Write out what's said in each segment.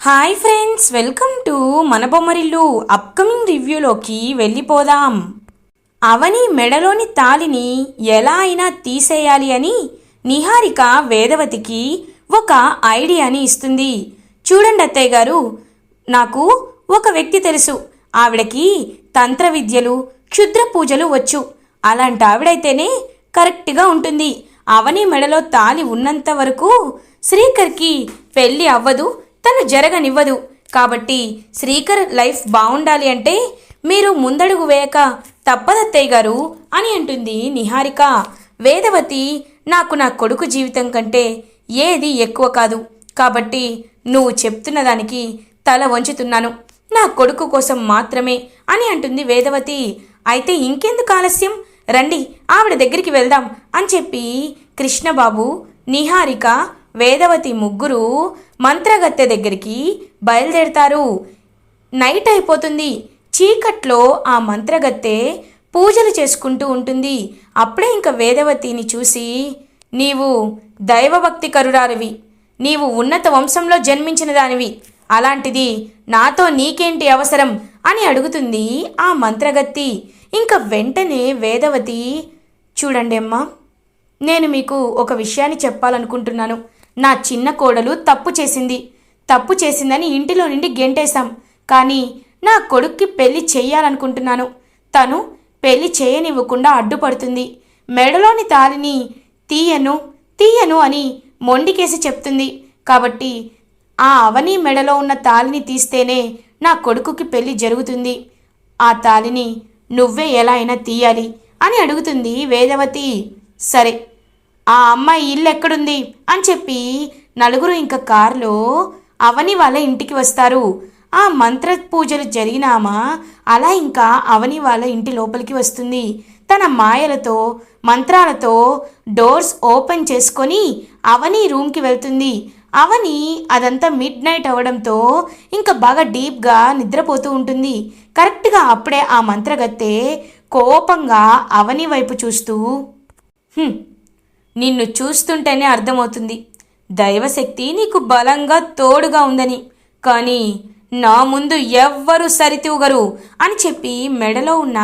Hi friends welcome to మన Bommarillu upcoming రివ్యూలోకి వెళ్ళిపోదాం. అవని మెడలోని తాలిని ఎలా అయినా తీసేయాలి అని నిహారిక వేదవతికి ఒక ఐడియాని ఇస్తుంది. చూడండి అత్తయ్య గారు నాకు ఒక వ్యక్తి తెలుసు. ఆవిడకి తంత్ర విద్యలు క్షుద్ర పూజలు వచ్చు. అలాంటి ఆవిడైతేనే కరెక్ట్గా ఉంటుంది. అవని మెడలో తాలి ఉన్నంత వరకు శ్రీకర్కి పెళ్ళి అవ్వదు తను జరగనివ్వదు. కాబట్టి శ్రీకర్ లైఫ్ బాగుండాలి అంటే మీరు ముందడుగు వేయక తప్పదత్తయ్య గారు అని అంటుంది నిహారిక. వేదవతి నాకు నా కొడుకు జీవితం కంటే ఏది ఎక్కువ కాదు. కాబట్టి నువ్వు చెప్తున్న దానికి తల వంచుతున్నాను. నా కొడుకు కోసం మాత్రమే అని అంటుంది వేదవతి. అయితే ఇంకెందుకు ఆలస్యం? రండి ఆవిడ దగ్గరికి వెళ్దాం అని చెప్పి కృష్ణబాబు నిహారిక వేదవతి ముగ్గురు మంత్రగత్తె దగ్గరికి బయలుదేరతారు. నైట్ అయిపోతుంది. చీకట్లో ఆ మంత్రగత్తె పూజలు చేసుకుంటూ ఉంటుంది. అప్పుడే ఇంక వేదవతిని చూసి నీవు దైవభక్తి కరురారివి నీవు ఉన్నత వంశంలో జన్మించిన దానివి. అలాంటిది నాతో నీకేంటి అవసరం? అని అడుగుతుంది ఆ మంత్రగత్తి. ఇంకా వెంటనే వేదవతి చూడండి అమ్మా నేను మీకు ఒక విషయాన్ని చెప్పాలనుకుంటున్నాను. నా చిన్న కోడలు తప్పు చేసింది. తప్పు చేసిందని ఇంటిలో నుండి గెంటేశాం. కానీ నా కొడుక్కి పెళ్ళి చెయ్యాలనుకుంటున్నాను. తను పెళ్ళి చేయనివ్వకుండా అడ్డుపడుతుంది. మెడలోని తాలిని తీయను తీయను అని మొండికేసి చెప్తుంది. కాబట్టి ఆ అవని మెడలో ఉన్న తాలిని తీస్తేనే నా కొడుకుకి పెళ్ళి జరుగుతుంది. ఆ తాలిని నువ్వే ఎలా అయినా తీయాలి అని అడుగుతుంది వేదవతి. సరే. ఆ అమ్మాయి ఇల్లు ఎక్కడుంది? అని చెప్పి నలుగురు ఇంకా కారులో అవని వాళ్ళ ఇంటికి వస్తారు. ఆ మంత్ర పూజలు జరిగినామా అలా ఇంకా అవని వాళ్ళ ఇంటి లోపలికి వస్తుంది. తన మాయలతో మంత్రాలతో డోర్స్ ఓపెన్ చేసుకొని అవని రూమ్కి వెళ్తుంది. అవని అదంతా మిడ్ నైట్ అవ్వడంతో ఇంకా బాగా డీప్గా నిద్రపోతూ ఉంటుంది. కరెక్ట్గా అప్పుడే ఆ మంత్రగత్తె కోపంగా అవని వైపు చూస్తూ నిన్ను చూస్తుంటేనే అర్థమవుతుంది. దైవశక్తి నీకు బలంగా తోడుగా ఉందని. కానీ నా ముందు ఎవ్వరు సరితూగరు అని చెప్పి మెడలో ఉన్న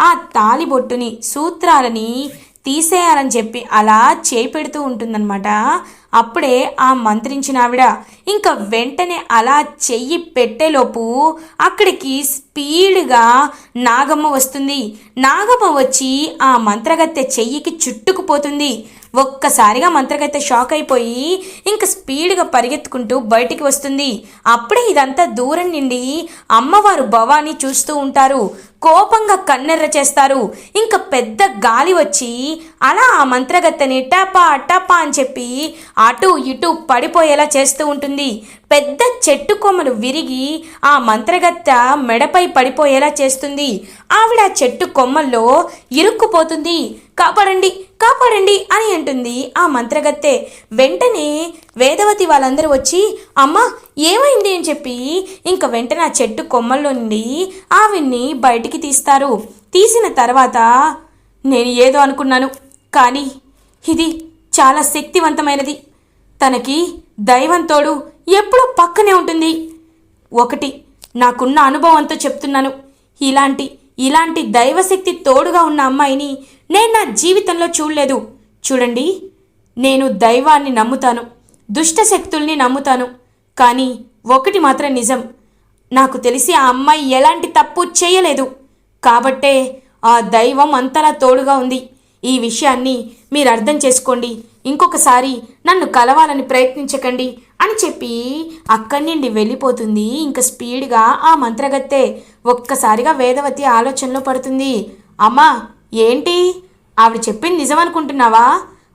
ఆ తాలిబొట్టుని సూత్రాలని తీసేయాలని చెప్పి అలా చేపెడుతూ ఉంటుందన్నమాట. అప్పుడే ఆ మంత్రించిన ఆవిడ ఇంకా వెంటనే అలా చెయ్యి పెట్టేలోపు అక్కడికి స్పీడ్గా నాగమ్మ వస్తుంది. నాగమ్మ వచ్చి ఆ మంత్రగత్తె చెయ్యికి చుట్టుకుపోతుంది. ఒక్కసారిగా మంత్రగత్తె షాక్ అయిపోయి ఇంకా స్పీడ్గా పరిగెత్తుకుంటూ బయటికి వస్తుంది. అప్పుడే ఇదంతా దూరం నుండి అమ్మవారు భవాని చూస్తూ ఉంటారు. కోపంగా కన్నెర్ర చేస్తారు. ఇంకా పెద్ద గాలి వచ్చి అలా ఆ మంత్రగత్తెని టపా టపా అని చెప్పి అటు ఇటు పడిపోయేలా చేస్తూ ఉంటుంది. పెద్ద చెట్టు కొమ్మలు విరిగి ఆ మంత్రగత్త మెడపై పడిపోయేలా చేస్తుంది. ఆవిడ ఆ చెట్టు కొమ్మల్లో ఇరుక్కుపోతుంది. కాపాడండి. కాపాడండి అని అంటుంది ఆ మంత్రగత్తె. వెంటనే వేదవతి వాళ్ళందరూ వచ్చి అమ్మ ఏమైంది? అని చెప్పి ఇంక వెంటనే ఆ చెట్టు కొమ్మల్లో నుండి ఆవిడ్ని బయటికి తీస్తారు. తీసిన తర్వాత నేను ఏదో అనుకున్నాను. కానీ ఇది చాలా శక్తివంతమైనది. తనకి దైవంతోడు ఎప్పుడూ పక్కనే ఉంటుంది. ఒకటి నాకున్న అనుభవంతో చెప్తున్నాను. ఇలాంటి ఇలాంటి దైవశక్తి తోడుగా ఉన్న అమ్మాయిని నేను నా జీవితంలో చూడలేదు. చూడండి నేను దైవాన్ని నమ్ముతాను దుష్ట శక్తుల్ని నమ్ముతాను కానీ ఒకటి మాత్రం నిజం. నాకు తెలిసి ఆ అమ్మాయి ఎలాంటి తప్పు చేయలేదు. కాబట్టే ఆ దైవం అంతలా తోడుగా ఉంది. ఈ విషయాన్ని మీరు అర్థం చేసుకోండి. ఇంకొకసారి నన్ను కలవాలని ప్రయత్నించకండి అని చెప్పి అక్కడి నుండి వెళ్ళిపోతుంది. ఇంకా స్పీడ్గా ఆ మంత్రగత్తె ఒక్కసారిగా వేదవతి ఆలోచనలో పడుతుంది. అమ్మా ఏంటి? ఆవిడ చెప్పింది నిజమనుకుంటున్నావా?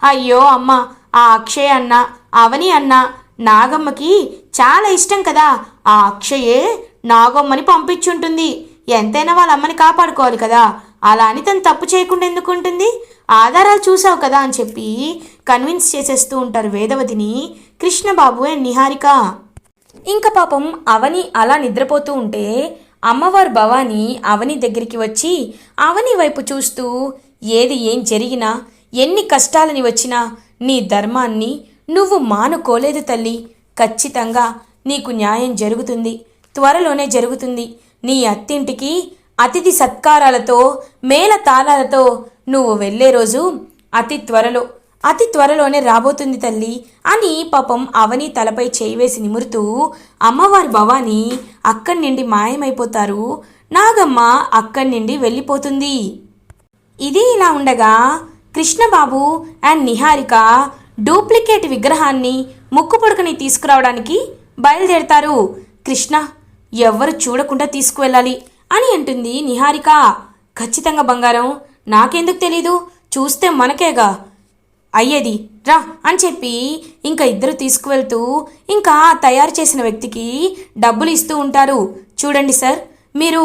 అయ్యో అమ్మ ఆ అక్షయ్ అన్న అవని అన్న నాగమ్మకి చాలా ఇష్టం కదా. ఆ అక్షయే నాగమ్మని పంపించుంటుంది. ఎంతైనా వాళ్ళ అమ్మని కాపాడుకోవాలి కదా. అలా అని తను తప్పు చేయకుండా ఎందుకు ఉంటుంది ఆధారాలు చూసావు కదా అని చెప్పి కన్విన్స్ చేసేస్తూ ఉంటారు వేదవతిని కృష్ణబాబు అండ్ నిహారిక. ఇంకా పాపం అవని అలా నిద్రపోతూ ఉంటే అమ్మవారు భవాని అవని దగ్గరికి వచ్చి అవని వైపు చూస్తూ ఏది ఏం జరిగినా ఎన్ని కష్టాలని వచ్చినా నీ ధర్మాన్ని నువ్వు మానుకోలేదు తల్లి. ఖచ్చితంగా నీకు న్యాయం జరుగుతుంది. త్వరలోనే జరుగుతుంది. నీ అత్తింటికి అతిథి సత్కారాలతో మేళ తాళాలతో నువ్వు వెళ్ళే రోజు అతి త్వరలో అతి త్వరలోనే రాబోతుంది తల్లి అని పాపం అవని తలపై చేయి వేసి నిమురుతూ అమ్మవారి భవాని అక్కడి నుండి మాయమైపోతారు. నాగమ్మ అక్కడి నుండి వెళ్ళిపోతుంది. ఇది ఇలా ఉండగా కృష్ణబాబు అండ్ నిహారిక డూప్లికేట్ విగ్రహాన్ని ముక్కు పుడకని తీసుకురావడానికి బయలుదేరతారు. కృష్ణ ఎవ్వరు చూడకుండా తీసుకువెళ్ళాలి అని అంటుంది నిహారిక. ఖచ్చితంగా బంగారం నాకెందుకు తెలీదు? చూస్తే మనకేగా. అయ్యేది. రా అని చెప్పి ఇంకా ఇద్దరు తీసుకువెళ్తూ ఇంకా తయారు చేసిన వ్యక్తికి డబ్బులు ఇస్తూ ఉంటారు. చూడండి సార్ మీరు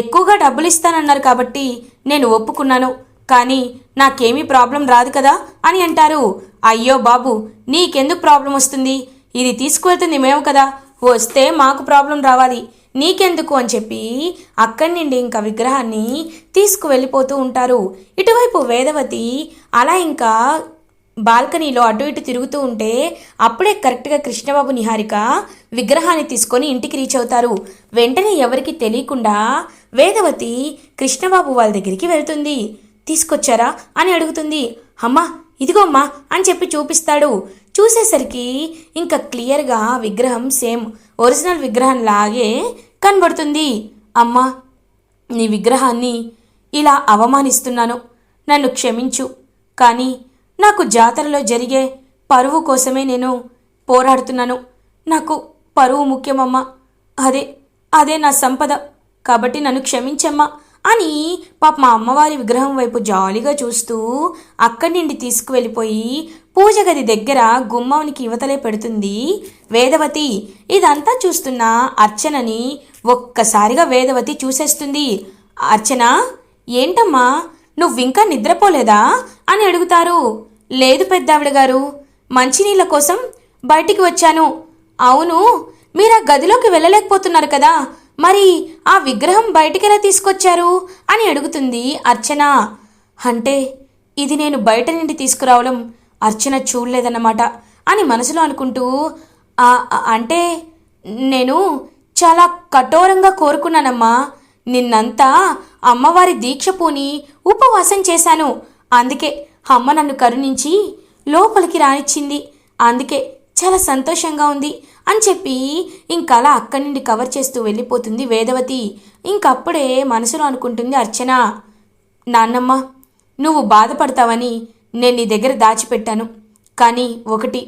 ఎక్కువగా డబ్బులు ఇస్తానన్నారు కాబట్టి నేను ఒప్పుకున్నాను. కానీ నాకేమీ ప్రాబ్లం రాదు కదా అని అంటారు. అయ్యో బాబు నీకెందుకు ప్రాబ్లం వస్తుంది? ఇది తీసుకువెళ్తుంది మేము కదా వస్తే మాకు ప్రాబ్లం రావాలి. నీకెందుకు అని చెప్పి అక్కడి నుండి ఇంకా విగ్రహాన్ని తీసుకువెళ్ళిపోతూ ఉంటారు. ఇటువైపు వేదవతి అలా ఇంకా బాల్కనీలో అటు ఇటు తిరుగుతూ ఉంటే అప్పుడే కరెక్ట్గా కృష్ణబాబు నిహారిక విగ్రహాన్ని తీసుకొని ఇంటికి రీచ్ అవుతారు. వెంటనే ఎవరికి తెలియకుండా వేదవతి కృష్ణబాబు వాళ్ళ దగ్గరికి వెళ్తుంది. తీసుకొచ్చారా? అని అడుగుతుంది. అమ్మా ఇదిగో అమ్మా అని చెప్పి చూపిస్తాడు. చూసేసరికి ఇంకా క్లియర్గా విగ్రహం సేమ్ ఒరిజినల్ విగ్రహం లాగే కనబడుతుంది. అమ్మా నీ విగ్రహాన్ని ఇలా అవమానిస్తున్నాను. నన్ను క్షమించు. కానీ నాకు జాతరలో జరిగే పరువు కోసమే నేను పోరాడుతున్నాను. నాకు పరువు ముఖ్యమమ్మా. అదే అదే నా సంపద. కాబట్టి నన్ను క్షమించమ్మా అని పాప మా అమ్మవారి విగ్రహం వైపు జాలీగా చూస్తూ అక్కడి నుండి తీసుకువెళ్ళిపోయి పూజ గది దగ్గర గుమ్మానికి యువతలే పెడుతుంది. వేదవతి ఇదంతా చూస్తున్న అర్చనని ఒక్కసారిగా వేదవతి చూసేస్తుంది. అర్చన ఏంటమ్మా? నువ్వింకా నిద్రపోలేదా? అని అడుగుతారు. లేదు పెద్దావిడ గారు మంచినీళ్ళ కోసం బయటికి వచ్చాను. అవును మీరు ఆ గదిలోకి వెళ్ళలేకపోతున్నారు కదా. మరి ఆ విగ్రహం బయటికెలా తీసుకొచ్చారు? అని అడుగుతుంది అర్చన. అంటే ఇది నేను బయట నుండి తీసుకురావడం అర్చన చూడలేదన్నమాట అని మనసులో అనుకుంటూ అంటే నేను చాలా కఠోరంగా కోరుకున్నానమ్మా. నిన్నంతా అమ్మవారి దీక్ష పూని ఉపవాసం చేశాను. అందుకే అమ్మ నన్ను కరుణించి లోపలికి రానిచ్చింది. అందుకే చాలా సంతోషంగా ఉంది అని చెప్పి ఇంకలా అక్కడి నుండి కవర్ చేస్తూ వెళ్ళిపోతుంది వేదవతి. ఇంకప్పుడే మనసులో అనుకుంటుంది అర్చన. నాన్నమ్మ నువ్వు బాధపడతావని నేను నీ దగ్గర దాచిపెట్టాను. కానీ ఒకటి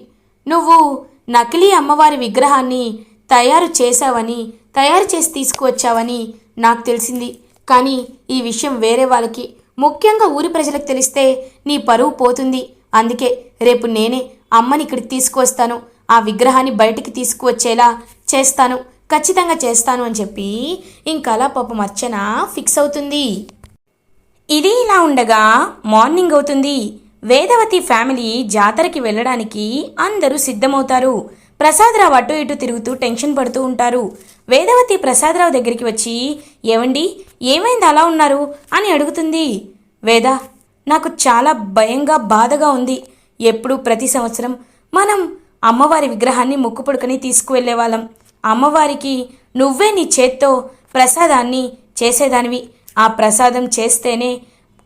నువ్వు నకిలీ అమ్మవారి విగ్రహాన్ని తయారు చేశావని తయారు చేసి తీసుకువచ్చావని నాకు తెలిసింది. కానీ ఈ విషయం వేరే వాళ్ళకి ముఖ్యంగా ఊరి ప్రజలకు తెలిస్తే నీ పరువు పోతుంది. అందుకే రేపు నేనే అమ్మని ఇక్కడికి తీసుకువస్తాను. ఆ విగ్రహాన్ని బయటికి తీసుకువచ్చేలా చేస్తాను. ఖచ్చితంగా చేస్తాను అని చెప్పి ఇంకలా పాపం అర్చన ఫిక్స్ అవుతుంది. ఇది ఇలా ఉండగా మార్నింగ్ అవుతుంది. వేదవతి ఫ్యామిలీ జాతరకి వెళ్ళడానికి అందరూ సిద్ధమవుతారు. ప్రసాదరావు అటు ఇటు తిరుగుతూ టెన్షన్ పడుతూ ఉంటారు. వేదవతి ప్రసాదరావు దగ్గరికి వచ్చి ఏమండి ఏమైంది? అలా ఉన్నారు? అని అడుగుతుంది. వేద నాకు చాలా భయంగా బాధగా ఉంది. ఎప్పుడు ప్రతి సంవత్సరం మనం అమ్మవారి విగ్రహాన్ని ముక్కు పుడకని తీసుకువెళ్ళే వాళ్ళం. అమ్మవారికి నువ్వే నీ చేత్తో ప్రసాదాన్ని చేసేదానివి. ఆ ప్రసాదం చేస్తేనే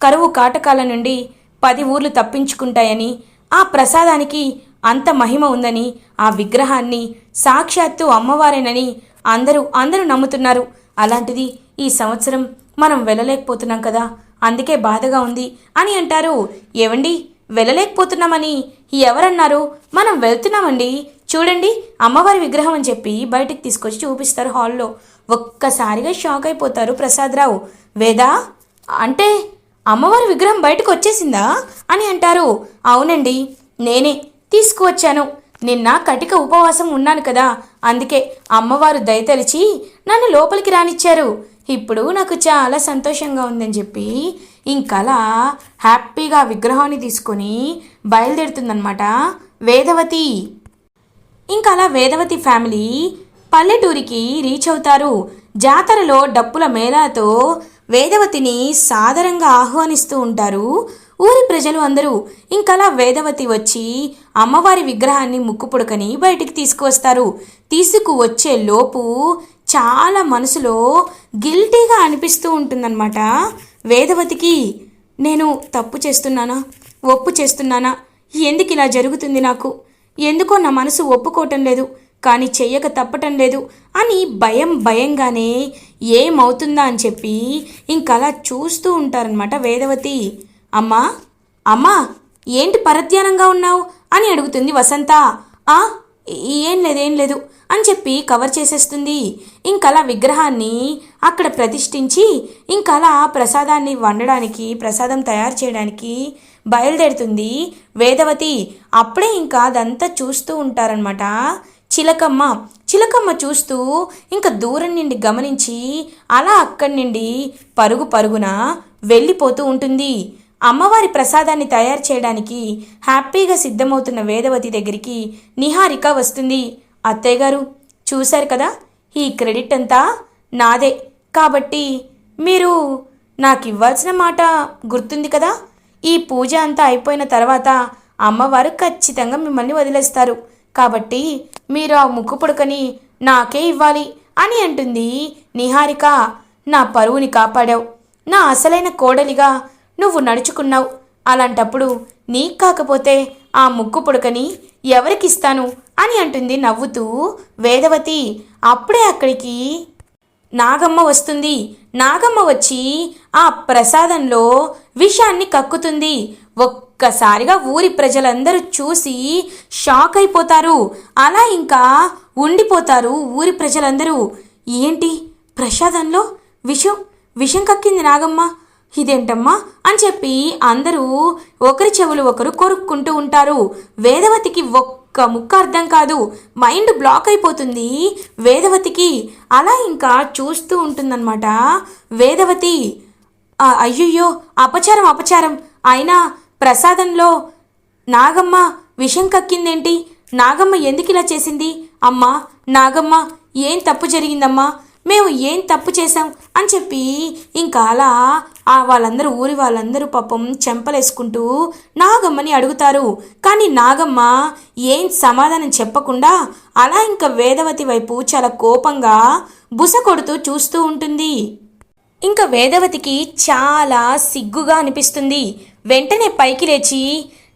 కరువు కాటకాల నుండి పది ఊర్లు తప్పించుకుంటాయని ఆ ప్రసాదానికి అంత మహిమ ఉందని ఆ విగ్రహాన్ని సాక్షాత్తు అమ్మవారేనని అందరూ అందరూ నమ్ముతున్నారు. అలాంటిది ఈ సంవత్సరం మనం వెళ్ళలేకపోతున్నాం కదా. అందుకే బాధగా ఉంది అని అంటారు. ఏవండి? వెళ్ళలేకపోతున్నామని ఎవరన్నారు? మనం వెళ్తున్నామండి. చూడండి అమ్మవారి విగ్రహం అని చెప్పి బయటికి తీసుకొచ్చి చూపిస్తారు హాల్లో. ఒక్కసారిగా షాక్ అయిపోతారు ప్రసాదరావు. వేదా? అంటే అమ్మవారి విగ్రహం బయటకు వచ్చేసిందా? అని అంటారు. అవునండి నేనే తీసుకువచ్చాను. నిన్న కటిక ఉపవాసం ఉన్నాను కదా అందుకే అమ్మవారు దయతలిచి నన్ను లోపలికి రానిచ్చారు. ఇప్పుడు నాకు చాలా సంతోషంగా ఉందని చెప్పి ఇంకలా హ్యాపీగా విగ్రహాన్ని తీసుకొని బయలుదేరుతుందనమాట వేదవతి. ఇంకా అలా వేదవతి ఫ్యామిలీ పల్లెటూరికి రీచ్ అవుతారు. జాతరలో డప్పుల మేళాతో వేదవతిని సాదరంగా ఆహ్వానిస్తూ ఉంటారు. ఊరి ప్రజలు అందరూ ఇంకలా వేదవతి వచ్చి అమ్మవారి విగ్రహాన్ని ముక్కు పుడకని బయటికి తీసుకువస్తారు. తీసుకువచ్చే లోపు చాలా మనసులో గిల్టీగా అనిపిస్తూ ఉంటుందన్నమాట. వేదవతికి నేను తప్పు చేస్తున్నానా? ఒప్పు చేస్తున్నానా? ఎందుకు ఇలా జరుగుతుంది నాకు? ఎందుకో నా మనసు ఒప్పుకోవటం లేదు కానీ చెయ్యక తప్పటం లేదు అని భయం భయంగానే ఏమవుతుందా అని చెప్పి ఇంకలా చూస్తూ ఉంటారనమాట వేదవతి. అమ్మా అమ్మా ఏంటి పరధ్యానంగా ఉన్నావు? అని అడుగుతుంది వసంత. ఆ ఏం లేదు ఏం లేదు అని చెప్పి కవర్ చేసేస్తుంది. ఇంకలా విగ్రహాన్ని అక్కడ ప్రతిష్ఠించి ఇంకలా ప్రసాదాన్ని వండడానికి ప్రసాదం తయారు చేయడానికి బయలుదేరుతుంది వేదవతి. అప్పుడే ఇంకా అదంతా చూస్తూ ఉంటారనమాట చిలకమ్మ చిలకమ్మ చూస్తూ ఇంకా దూరం నుండి గమనించి అలా అక్కడి నుండి పరుగు పరుగున వెళ్ళిపోతూ ఉంటుంది. అమ్మవారి ప్రసాదాన్ని తయారు చేయడానికి హ్యాపీగా సిద్ధమవుతున్న వేదవతి దగ్గరికి నిహారిక వస్తుంది. అత్తయ్య గారు చూశారు కదా? ఈ క్రెడిట్ అంతా నాదే. కాబట్టి మీరు నాకు ఇవ్వాల్సిన మాట గుర్తుంది కదా? ఈ పూజ అంతా అయిపోయిన తర్వాత అమ్మవారు ఖచ్చితంగా మిమ్మల్ని వదిలేస్తారు. కాబట్టి మీరు ఆ ముక్కు పుడకని నాకే ఇవ్వాలి అని అంటుంది నిహారిక. నా పరువుని కాపాడావు. నా అసలైన కోడలిగా నువ్వు నడుచుకున్నావు. అలాంటప్పుడు నీకు కాకపోతే ఆ ముక్కు పుడకని ఎవరికిస్తాను అని అంటుంది నవ్వుతూ వేదవతి. అప్పుడే అక్కడికి నాగమ్మ వస్తుంది. నాగమ్మ వచ్చి ఆ ప్రసాదంలో విషాన్ని కక్కుతుంది. ఒక్కసారిగా ఊరి ప్రజలందరూ చూసి షాక్ అయిపోతారు. అలా ఇంకా ఉండిపోతారు ఊరి ప్రజలందరూ. ఏంటి ప్రసాదంలో విషం? విషం కక్కింది నాగమ్మ? ఇదేంటమ్మా అని చెప్పి అందరూ ఒకరి చెవులు ఒకరు కొరుక్కుంటూ ఉంటారు. వేదవతికి ఒక్క ముక్క అర్థం కాదు. మైండ్ బ్లాక్ అయిపోతుంది. వేదవతికి అలా ఇంకా చూస్తూ ఉంటుందన్నమాట. వేదవతి అయ్యయ్యో అపచారం అపచారం. అయినా ప్రసాదంలో నాగమ్మ విషం కక్కిందేంటి? నాగమ్మ ఎందుకు ఇలా చేసింది? అమ్మా నాగమ్మ ఏం తప్పు జరిగిందమ్మా? మేము ఏం తప్పు చేశాం అని చెప్పి ఇంకా అలా ఆ వాళ్ళందరూ ఊరి వాళ్ళందరూ పాపం చెంపలేసుకుంటూ నాగమ్మని అడుగుతారు. కానీ నాగమ్మ ఏం సమాధానం చెప్పకుండా అలా ఇంకా వేదవతి వైపు చాలా కోపంగా బుస కొడుతూ చూస్తూ ఉంటుంది. ఇంకా వేదవతికి చాలా సిగ్గుగా అనిపిస్తుంది. వెంటనే పైకి లేచి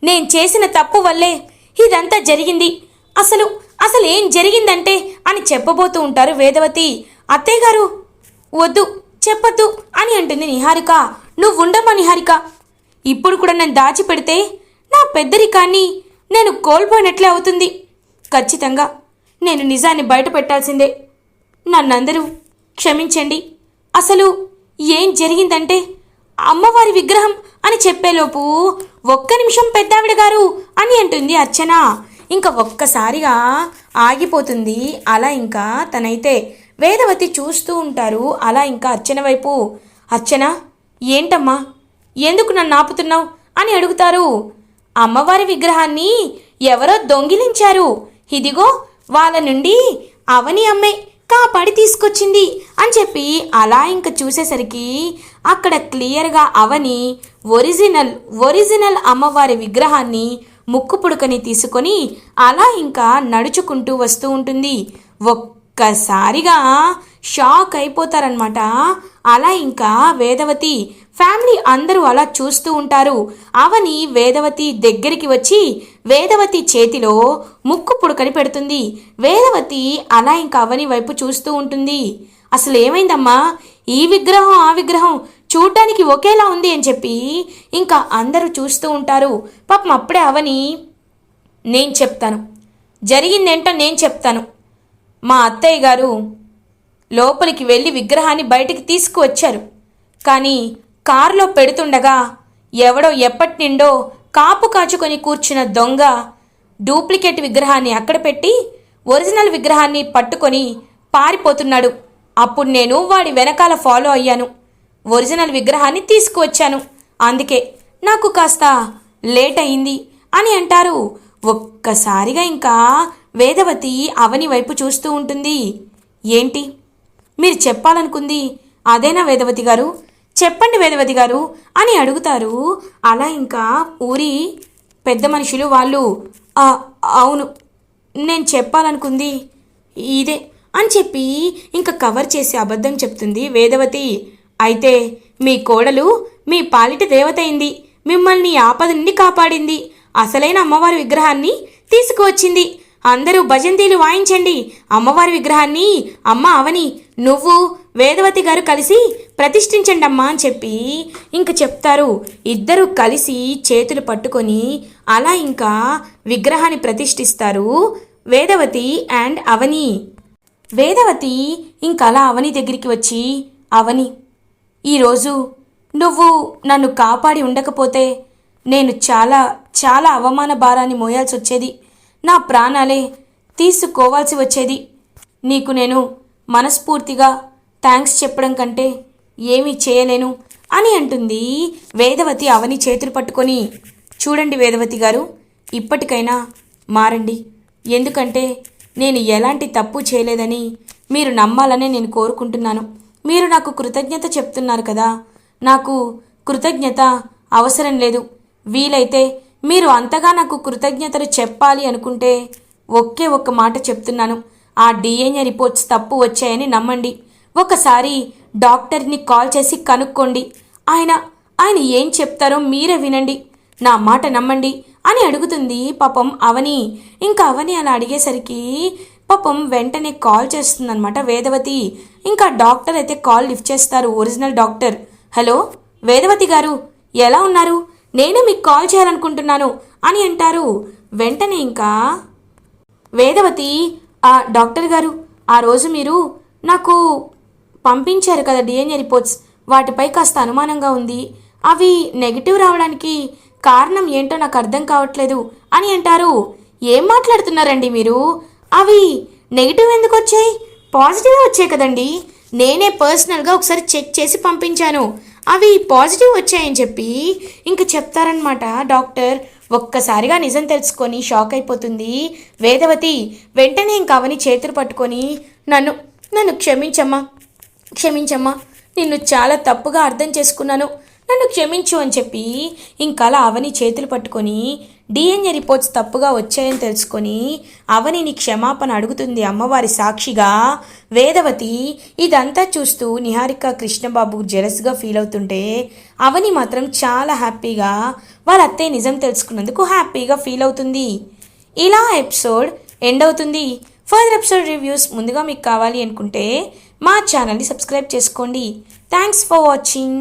నేను చేసిన తప్పు వల్లే ఇదంతా జరిగింది. అసలు అసలు ఏం జరిగిందంటే అని చెప్పబోతూ ఉంటారు వేదవతి. అత్తయ్య గారు వద్దు చెప్పద్దు అని అంటుంది నిహారిక. నువ్వుండమ్మా నిహారిక. ఇప్పుడు కూడా నేను దాచిపెడితే నా పెద్దరికాన్ని నేను కోల్పోయినట్లే అవుతుంది. ఖచ్చితంగా నేను నిజాన్ని బయట పెట్టాల్సిందే. నన్నందరూ క్షమించండి. అసలు ఏం జరిగిందంటే అమ్మవారి విగ్రహం అని చెప్పేలోపు ఒక్క నిమిషం పెద్దావిడ గారు అని అంటుంది అర్చన. ఇంకా ఒక్కసారిగా ఆగిపోతుంది. అలా ఇంకా తనైతే వేదవతి చూస్తూ ఉంటారు. అలా ఇంకా అర్చన వైపు అర్చన ఏంటమ్మా? ఎందుకు నన్ను ఆపుతున్నావు? అని అడుగుతారు. అమ్మవారి విగ్రహాన్ని ఎవరో దొంగిలించారు. ఇదిగో వాళ్ళ నుండి అవని అమ్మే కాపాడి తీసుకొచ్చింది అని చెప్పి అలా ఇంక చూసేసరికి అక్కడ క్లియర్గా అవని ఒరిజినల్ ఒరిజినల్ అమ్మవారి విగ్రహాన్ని ముక్కు పుడకని తీసుకొని అలా ఇంకా నడుచుకుంటూ వస్తూ ఉంటుంది. ఒక్కసారిగా షాక్ అయిపోతారనమాట అలా ఇంకా వేదవతి ఫ్యామిలీ అందరూ అలా చూస్తూ ఉంటారు. అవని వేదవతి దగ్గరికి వచ్చి వేదవతి చేతిలో ముక్కు పుడకని పెడుతుంది. వేదవతి అలా ఇంకా అవని వైపు చూస్తూ ఉంటుంది. అసలు ఏమైందమ్మా? ఈ విగ్రహం ఆ విగ్రహం చూడ్డానికి ఒకేలా ఉంది అని చెప్పి ఇంకా అందరూ చూస్తూ ఉంటారు. పాపం అప్పుడే అవని నేను చెప్తాను. జరిగిందేంటో నేను చెప్తాను. మా అత్తయ్య గారు లోపలికి వెళ్ళి విగ్రహాన్ని బయటికి తీసుకువచ్చారు. కానీ కారులో పెడుతుండగా ఎవడో ఎప్పటి నిండో కాపు కాచుకొని కూర్చున్న దొంగ డూప్లికేట్ విగ్రహాన్ని అక్కడ పెట్టి ఒరిజినల్ విగ్రహాన్ని పట్టుకొని పారిపోతున్నాడు. అప్పుడు నేను వాడి వెనకాల ఫాలో అయ్యాను. ఒరిజినల్ విగ్రహాన్ని తీసుకువచ్చాను. అందుకే నాకు కాస్త లేట్ అయింది అని అంటారు. ఒక్కసారిగా ఇంకా వేదవతి అవని వైపు చూస్తూ ఉంటుంది. ఏంటి? మీరు చెప్పాలనుకుంది అదేనా వేదవతి గారు? చెప్పండి వేదవతి గారు అని అడుగుతారు. అలా ఇంకా ఊరి పెద్ద మనుషులు వాళ్ళు అవును నేను చెప్పాలనుకుంది ఇదే అని చెప్పి ఇంకా కవర్ చేసి అబద్ధం చెప్తుంది వేదవతి. అయితే మీ కోడలు మీ పాలిట దేవతయింది మిమ్మల్ని ఆపద నుండి కాపాడింది. అసలైన అమ్మవారి విగ్రహాన్ని తీసుకువచ్చింది. అందరూ భజంతీలు వాయించండి. అమ్మవారి విగ్రహాన్ని అమ్మ అవని నువ్వు వేదవతి గారు కలిసి ప్రతిష్ఠించండి అమ్మా అని చెప్పి ఇంక చెప్తారు. ఇద్దరు కలిసి చేతులు పట్టుకొని అలా ఇంకా విగ్రహాన్ని ప్రతిష్ఠిస్తారు. వేదవతి అండ్ అవని. వేదవతి ఇంకలా అవని దగ్గరికి వచ్చి అవని ఈరోజు నువ్వు నన్ను కాపాడి ఉండకపోతే నేను చాలా చాలా అవమాన భారాన్ని మోయాల్సి వచ్చేది నా ప్రాణాలే తీసుకోవాల్సి వచ్చేది. నీకు నేను మనస్ఫూర్తిగా థ్యాంక్స్ చెప్పడం కంటే ఏమీ చేయలేను అని అంటుంది వేదవతి అవని చేతులు పట్టుకొని. చూడండి వేదవతి గారు ఇప్పటికైనా మారండి. ఎందుకంటే నేను ఎలాంటి తప్పు చేయలేదని మీరు నమ్మాలనే నేను కోరుకుంటున్నాను. మీరు నాకు కృతజ్ఞత చెప్తున్నారు కదా. నాకు కృతజ్ఞత అవసరం లేదు. వీలైతే మీరు అంతగా నాకు కృతజ్ఞతలు చెప్పాలి అనుకుంటే ఒకే ఒక్క మాట చెప్తున్నాను. ఆ డిఎన్ఏ రిపోర్ట్స్ తప్పు వచ్చాయని నమ్మండి. ఒకసారి డాక్టర్ని కాల్ చేసి కనుక్కోండి. ఆయన ఆయన ఏం చెప్తారో మీరే వినండి. నా మాట నమ్మండి అని అడుగుతుంది పాపం అవని. ఇంకా అవని అలా అడిగేసరికి పాపం వెంటనే కాల్ చేస్తుందన్నమాట వేదవతి. ఇంకా డాక్టర్ అయితే కాల్ లిఫ్ట్ చేస్తారు original doctor. Hello Vedavathi garu ఎలా ఉన్నారు? నేనే మీకు కాల్ చేయాలనుకుంటున్నాను అని అంటారు. వెంటనే ఇంకా వేదవతి ఆ డాక్టర్ గారు ఆ రోజు మీరు నాకు పంపించారు కదా డిఎన్ఏ రిపోర్ట్స్. వాటిపై కాస్త అనుమానంగా ఉంది. అవి నెగిటివ్ రావడానికి కారణం ఏంటో నాకు అర్థం కావట్లేదు అని అంటారు. ఏం మాట్లాడుతున్నారండి మీరు? అవి నెగిటివ్ ఎందుకు వచ్చాయి? పాజిటివ్ వచ్చాయి కదండి. నేనే పర్సనల్గా ఒకసారి చెక్ చేసి పంపించాను. అవి పాజిటివ్ వచ్చాయని చెప్పి ఇంక చెప్తారనమాట డాక్టర్ ఒక్కసారిగా నిజం తెలుసుకొని షాక్ అయిపోతుంది. వేదవతి వెంటనే ఇంకా అవని చేతులు పట్టుకొని నన్ను నన్ను క్షమించమ్మా క్షమించమ్మా నిన్ను చాలా తప్పుగా అర్థం చేసుకున్నాను. నన్ను క్షమించు అని చెప్పి ఇంకలా అవని చేతులు పట్టుకొని డిఎన్ఏ రిపోర్ట్స్ తప్పుగా వచ్చాయని తెలుసుకొని అవనిని క్షమాపణ అడుగుతుంది అమ్మవారి సాక్షిగా వేదవతి ఇదంతా చూస్తూ నిహారిక కృష్ణబాబు జెలస్గా ఫీల్ అవుతుంటే అవని మాత్రం చాలా హ్యాపీగా వాళ్ళ అత్తయ్య నిజం తెలుసుకున్నందుకు హ్యాపీగా ఫీల్ అవుతుంది. ఇలా ఎపిసోడ్ ఎండ్ అవుతుంది. ఫర్దర్ ఎపిసోడ్ రివ్యూస్ ముందుగా మీకు కావాలి అనుకుంటే మా ఛానల్ని సబ్స్క్రైబ్ చేసుకోండి. Thanks for watching